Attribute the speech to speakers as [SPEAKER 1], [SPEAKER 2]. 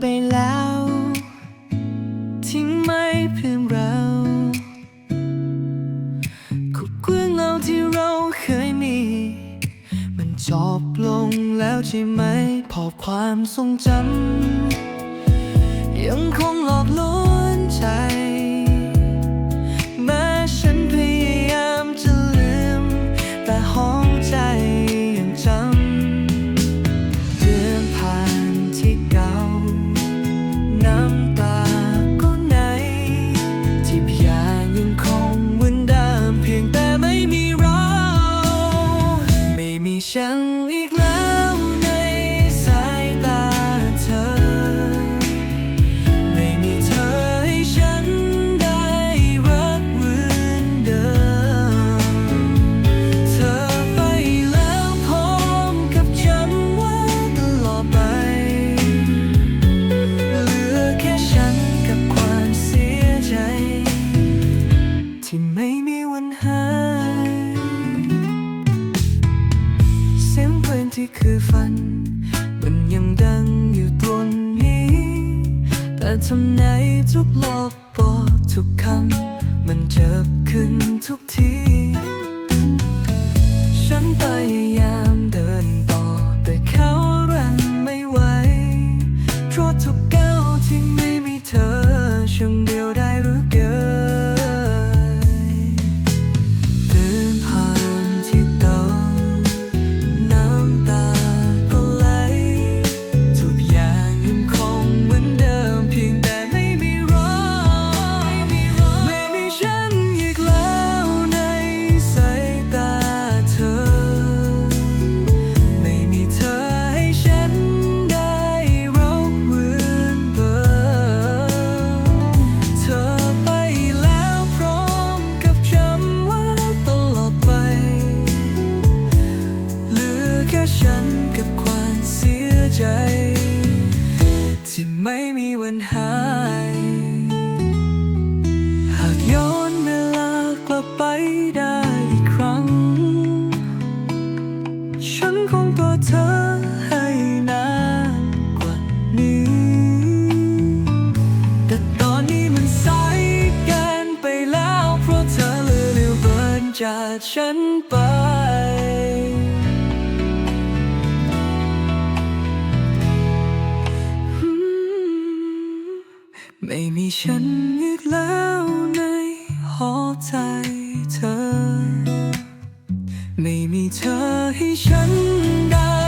[SPEAKER 1] ไปแล้ว ทิ้งไม่เพื่อเราขุดเรื่องเราที่เราเคยมี มันจบลงแล้วใช่ไหม พอความทรงจำยังคงหลอกลวงใจ ไม่มีฉันอีกแล้ว คือฝัน มันยังดังอยู่ตรงนี้ แต่ทำไงทุกรอบบอกทุกคำ มันเจ็บขึ้นทุกที ฉันพยายามเดินต่อแต่เขารันไม่ไหวเพราะทุก ใจ ที่ไม่มีวันหาย หากย้อนเวลากลับไปได้อีกครั้ง ฉันคงกอดเธอให้นานกว่านี้ แต่ตอนนี้มันสายเกินไปแล้ว เพราะเธอเลือเร็วเบินจากฉันไป ไม่มีฉันอีกแล้วในหัวใจเธอ ไม่มีเธอให้ฉันได้